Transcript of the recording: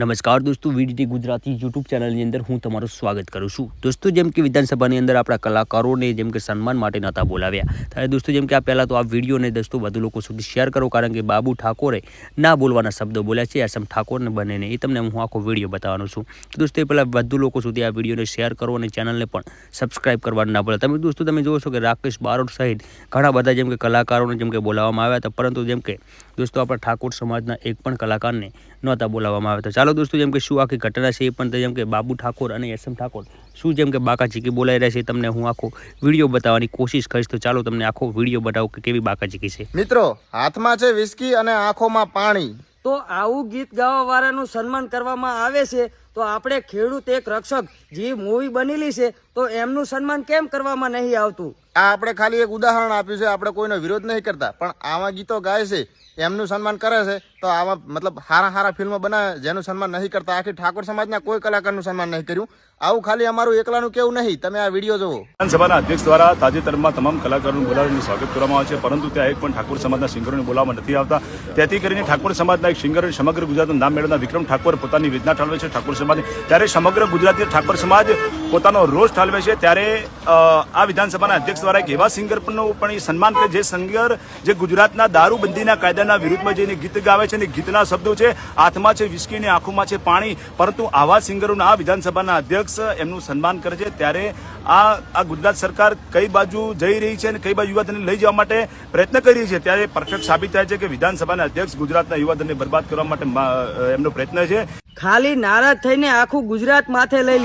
નમસ્કાર દોસ્તો VDT Gujarati YouTube ચેનલની અંદર હું તમારું સ્વાગત કરું છું. દોસ્તો, જેમ કે વિધાનસભાની અંદર આપણા કલાકારોને જેમ કે સન્માન માટે નહોતા બોલાવ્યા. ત્યારે દોસ્તો, જેમ કે આ પહેલાં તો આ વિડીયોને દોસ્તો વધુ લોકો સુધી શેર કરો, કારણ કે બાબુ ઠાકોરે ના બોલવાના શબ્દો બોલ્યા છે, એસએમ ઠાકોરને બનેને, એ તમને હું આખો વીડિયો બતાવવાનો છું. દોસ્તો, એ પહેલાં વધુ લોકો સુધી આ વિડીયોને શેર કરો અને ચેનલને પણ સબસ્ક્રાઇબ કરવાનું ના ભૂલો. તમે દોસ્તો, તમે જુઓ છો કે રાકેશ બારોટ સહિત ઘણા બધા જેમ કે કલાકારોને જેમ કે બોલાવવામાં આવ્યા હતા, પરંતુ જેમ કે દોસ્તો, આપણા ઠાકોર સમાજના એક પણ કલાકારને નહોતા બોલાવવામાં આવ્યા હતા. ચાલો દોસ્તો જેમ કે શું આખી ઘટના છે એ પણ જેમ કે બાબુ ઠાકોર અને એસ એમ ઠાકોર શું જેમ કે બાકા ચીકી બોલાઈ રહ્યા છે તમને હું આખો વીડિયો બતાવવાની કોશિશ કરીશ. તો ચાલો તમને આખો વીડિયો બતાવું કે કેવી બાકા ચીકી છે. મિત્રો હાથમાં છે વિસ્કી અને આંખોમાં પાણી. તો આવું ગીત ગાવા વાળાનું સન્માન કરવામાં આવે છે તો આપણે ખેડૂત એક રક્ષક જે મૂવી બનેલી છે તો એમનું સન્માન કેમ કરવામાં નહીં આવતું? આ આપણે ખાલી એક ઉદાહરણ આપ્યું છે આપણે કોઈનો વિરોધ નહીં કરતા પણ આવા ગીતો ગાય છે એમનું સન્માન કરે છે તો આવા મતલબ હારા હારા ફિલ્મો બનાવે જેનું સન્માન નહીં કરતા આખી ઠાકોર સમાજના કોઈ કલાકારનું સન્માન નહીં કર્યું. આવું ખાલી અમારું એકલાનું કેવું નહીં તમે આ વીડિયો જોવો વિધાનસભાના અધ્યક્ષ દ્વારા તાજેતરમાં તમામ કલાકારોનું બોલાવીને સ્વાગત કરવામાં આવે છે પરંતુ ત્યાં એક પણ ઠાકોર સમાજના સિંગરોને બોલાવવા નથી આવતા. તેથી કરીને ઠાકોર સમાજના એક સિંગર સમગ્ર ગુજરાતનું નામ મેળવનાર વિક્રમ ઠાકોર પોતાની વેદના ઠાલવે છે ઠાકોર સમાજની ત્યારે સમગ્ર ગુજરાતી ઠાકોર સમાજ પોતાનો રોષ ઠાલવે છે. ત્યારે આ વિધાનસભાના અધ્યક્ષ દ્વારા એક એવા સિંગરનું પણ એ સન્માન કે જે સિંગર જે ગુજરાતના દારૂબંધીના કાયદાના વિરુદ્ધમાં જઈને ગીત ગાવે છે અને ગીતના શબ્દો છે, હાથમાં છે વિસ્કી ને આંખોમાં છે પાણી, પરંતુ આવા સિંગરોના આ વિધાનસભાના અધ્યક્ષ એમનું સન્માન કરે છે. ત્યારે આ આ ગુજરાત સરકાર કઈ બાજુ જઈ રહી છે અને કઈ બાજુ યુવાધનને લઈ જવા માટે પ્રયત્ન કરી રહી છે, ત્યારે પરફેક્ટ સાબિત થાય છે કે વિધાનસભાના અધ્યક્ષ ગુજરાતના યુવાધનને બરબાદ કરવા માટે એમનો પ્રયત્ન છે. ખાલી નારાજ થઈને આખું ગુજરાત માથે લઈ લીધું.